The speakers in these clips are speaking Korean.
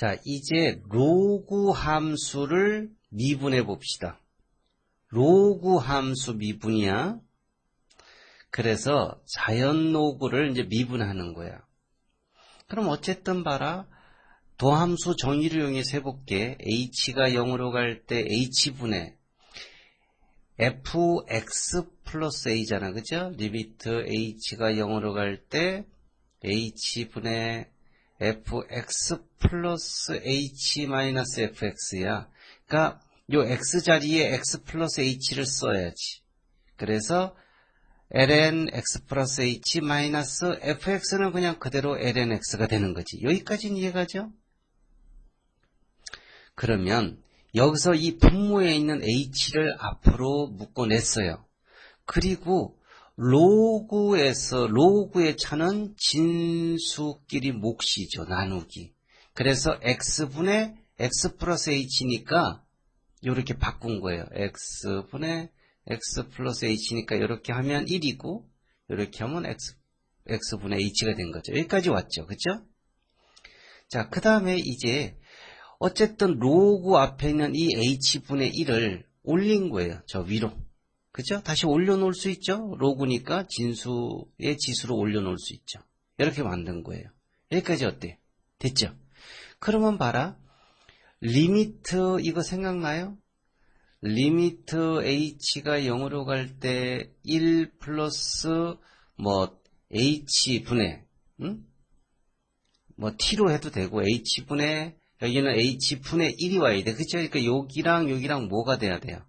자, 이제 로그 함수를 미분해 봅시다. 로그 함수 미분이야. 그래서 자연 로그를 이제 미분하는 거야. 그럼 어쨌든 봐라. 도함수 정의를 이용해서 해볼게. h가 0으로 갈 때 h분의 fx 플러스 a잖아. 그죠? 리미트 h가 0으로 갈 때 h분의 fx 플러스 h 마이너스 fx야. 그러니까 요 x 자리에 x 플러스 h를 써야지. 그래서 ln x 플러스 h 마이너스 fx는 그냥 그대로 ln x가 되는 거지. 여기까지는 이해가죠? 그러면 여기서 이 분모에 있는 h를 앞으로 묶어냈어요. 그리고 로그에서 로그의 차는 진수끼리 몫이죠. 나누기. 그래서 x분의 x 플러스 h니까 이렇게 바꾼 거예요. x분의 x 플러스 h니까 이렇게 하면 1이고 이렇게 하면 x, x분의 h가 된 거죠. 여기까지 왔죠. 그죠? 자, 그 다음에 이제 어쨌든 로그 앞에 있는 이 h분의 1을 올린 거예요. 저 위로. 그죠? 다시 올려놓을 수 있죠? 로그니까 진수의 지수로 올려놓을 수 있죠. 이렇게 만든 거예요. 여기까지 어때? 됐죠? 그러면 봐라. 리미트 이거 생각나요? 리미트 h가 0으로 갈 때 1 플러스 뭐 h분의 응? 뭐 t로 해도 되고 h분의 여기는 h분의 1이 와야 돼. 그쵸? 그러니까 여기랑 여기랑 뭐가 돼야 돼요?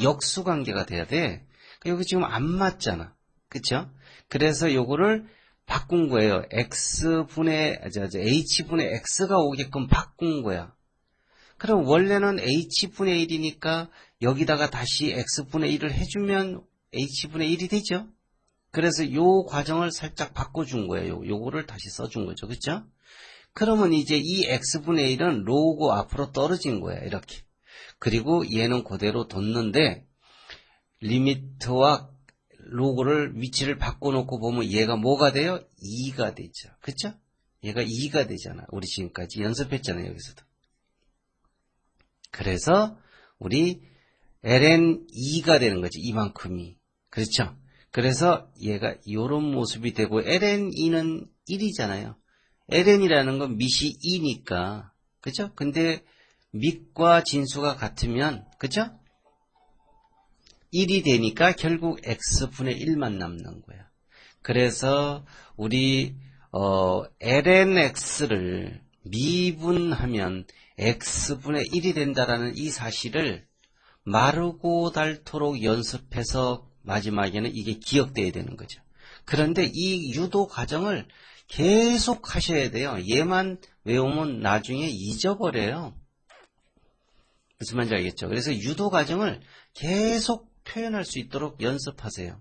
역수 관계가 돼야 돼. 그러니까 여기 지금 안 맞잖아. 그쵸? 그래서 요거를 바꾼 거예요. x분의, 저, 저, h분의 x가 오게끔 바꾼 거야. 그럼 원래는 h분의 1이니까 여기다가 다시 x분의 1을 해주면 h분의 1이 되죠? 그래서 요 과정을 살짝 바꿔준 거예요. 요거를 다시 써준 거죠. 그쵸? 그러면 이제 이 x분의 1은 로고 앞으로 떨어진 거야. 이렇게. 그리고 얘는 그대로 뒀는데 리미트와 로고를 위치를 바꿔놓고 보면 얘가 뭐가 돼요? 2가 되죠. 그쵸? 얘가 2가 되잖아. 우리 지금까지 연습했잖아요. 여기서도. 그래서 우리 ln 2가 되는 거지. 이만큼이. 그렇죠? 그래서 얘가 이런 모습이 되고 ln 2는 1이잖아요. ln이라는 건 밑이 2니까. 그죠? 근데 밑과 진수가 같으면 그죠? 1이 되니까 결국 x분의 1만 남는 거야. 그래서 우리 어, lnx를 미분하면 x분의 1이 된다라는 이 사실을 마르고 닳도록 연습해서 마지막에는 이게 기억돼야 되는 거죠. 그런데 이 유도 과정을 계속 하셔야 돼요. 얘만 외우면 나중에 잊어버려요. 무슨 말인지 알겠죠? 그래서 유도 과정을 계속 표현할 수 있도록 연습하세요.